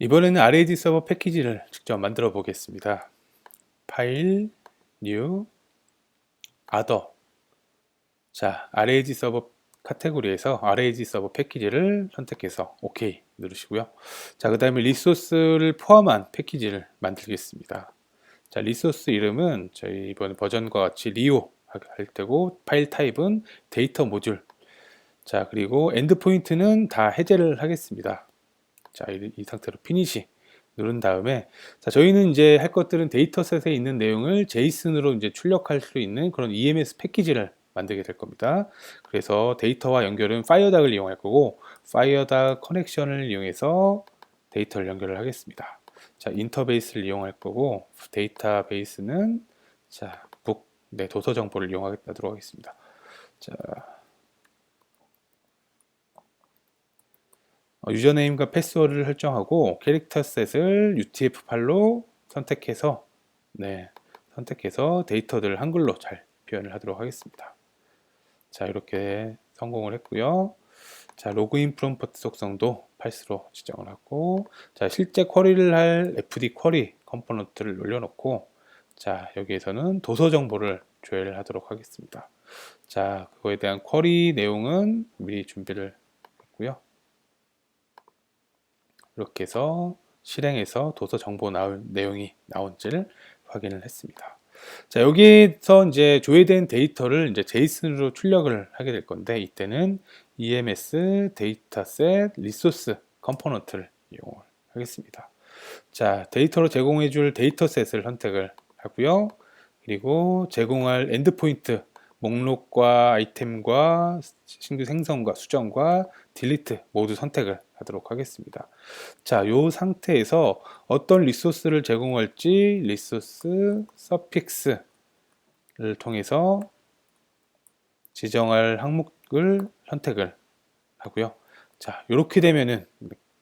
이번에는 RAG 서버 패키지를 직접 만들어 보겠습니다. 파일, 뉴, other. 자, RAG 서버 카테고리에서 RAG 서버 패키지를 선택해서 OK 누르시고요. 자, 그 다음에 리소스를 포함한 패키지를 만들겠습니다. 자, 리소스 이름은 저희 이번 버전과 같이 리오 할 때고 파일 타입은 데이터 모듈. 자, 그리고 엔드포인트는 다 해제를 하겠습니다. 자, 이, 이 상태로 피니시 누른 다음에 자, 저희는 이제 할 것들은 데이터셋에 있는 내용을 제이슨으로 이제 출력할 수 있는 그런 EMS 패키지를 만들게 될 겁니다. 그래서 데이터와 연결은 파이어닥을 이용할 거고 파이어닥 커넥션을 이용해서 데이터를 연결을 하겠습니다. 자, 인터베이스를 이용할 거고 데이터베이스는 자, 북, 네, 도서 정보를 이용하도록 하겠습니다. 자, 유저네임과 패스워드를 설정하고 캐릭터 셋을 UTF-8로 선택해서 네, 선택해서 데이터들을 한글로 잘 표현을 하도록 하겠습니다. 자, 이렇게 성공을 했고요. 자, 로그인 프롬프트 속성도 팔스로 지정을 하고 자, 실제 쿼리를 할 FD 쿼리 컴포넌트를 올려놓고 자, 여기에서는 도서 정보를 조회를 하도록 하겠습니다. 자, 그거에 대한 쿼리 내용은 미리 준비를 했고요. 이렇게 해서 실행해서 도서 정보 나올 내용이 나온지를 확인을 했습니다. 자, 여기에서 이제 조회된 데이터를 이제 제이슨으로 출력을 하게 될 건데 이때는 EMS 데이터셋 리소스 컴포넌트를 이용을 하겠습니다. 자, 데이터로 제공해 줄 데이터셋을 선택을 하고요. 그리고 제공할 엔드포인트 목록과 아이템과 신규 생성과 수정과 딜리트 모두 선택을 하도록 하겠습니다. 자, 요 상태에서 어떤 리소스를 제공할지 리소스 서픽스를 통해서 지정할 항목을 선택을 하고요. 자, 이렇게 되면은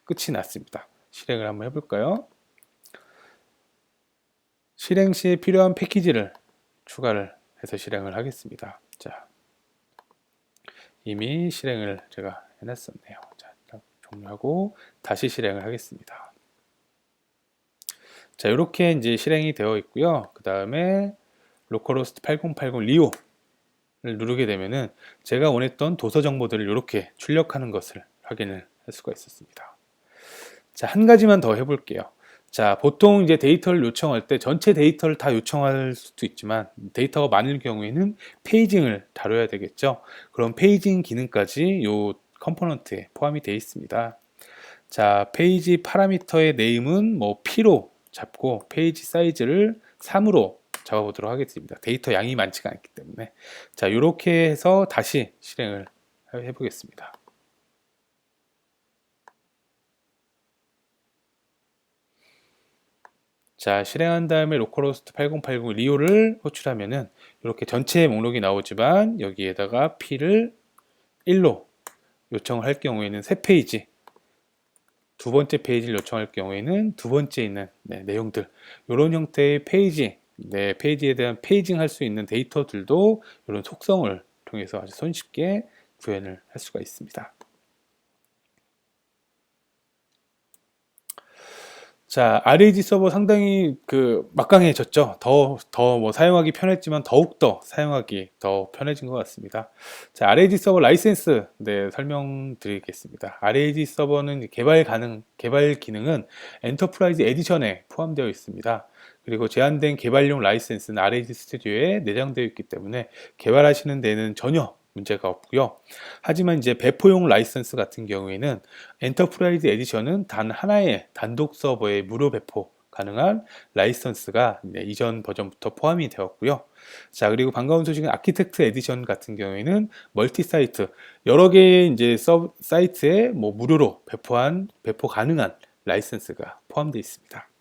끝이 났습니다. 실행을 한번 해볼까요? 실행 시에 필요한 패키지를 추가를 해서 실행을 하겠습니다. 자, 이미 실행을 제가 해놨었네요. 자, 종료하고 다시 실행을 하겠습니다. 자, 이렇게 이제 실행이 되어 있고요. 그 다음에 로컬호스트 8080 리오를 누르게 되면은 제가 원했던 도서 정보들을 이렇게 출력하는 것을 확인을 할 수가 있었습니다. 자, 한 가지만 더 해볼게요. 자, 보통 이제 데이터를 요청할 때 전체 데이터를 다 요청할 수도 있지만 데이터가 많을 경우에는 페이징을 다뤄야 되겠죠. 그럼 페이징 기능까지 요 컴포넌트에 포함이 되어 있습니다. 자, 페이지 파라미터의 네임은 뭐 P로 잡고 페이지 사이즈를 3으로 잡아보도록 하겠습니다. 데이터 양이 많지가 않기 때문에. 자, 이렇게 해서 다시 실행을 해보겠습니다. 자, 실행한 다음에 로컬호스트 8080 리오를 호출하면은 이렇게 전체 목록이 나오지만 여기에다가 P를 1로 요청을 할 경우에는 새 페이지 두 번째 페이지를 요청할 경우에는 두 번째 있는 네, 내용들 이런 형태의 페이지 네, 페이지에 대한 페이징 할 수 있는 데이터들도 이런 속성을 통해서 아주 손쉽게 구현을 할 수가 있습니다. 자, RAG 서버 상당히 그 막강해졌죠. 더, 더 뭐 사용하기 편했지만 더욱더 사용하기 더 편해진 것 같습니다. 자, RAG 서버 라이센스, 네, 설명드리겠습니다. RAG 서버는 개발 가능, 개발 기능은 엔터프라이즈 에디션에 포함되어 있습니다. 그리고 제한된 개발용 라이센스는 RAG 스튜디오에 내장되어 있기 때문에 개발하시는 데는 전혀 문제가 없고요. 하지만 이제 배포용 라이선스 같은 경우에는 엔터프라이즈 에디션은 단 하나의 단독 서버에 무료 배포 가능한 라이선스가 이전 버전부터 포함이 되었고요. 자, 그리고 반가운 소식은 아키텍트 에디션 같은 경우에는 멀티 사이트 여러 개의 이제 서 사이트에 뭐 무료로 배포한 배포 가능한 라이선스가 포함되어 있습니다.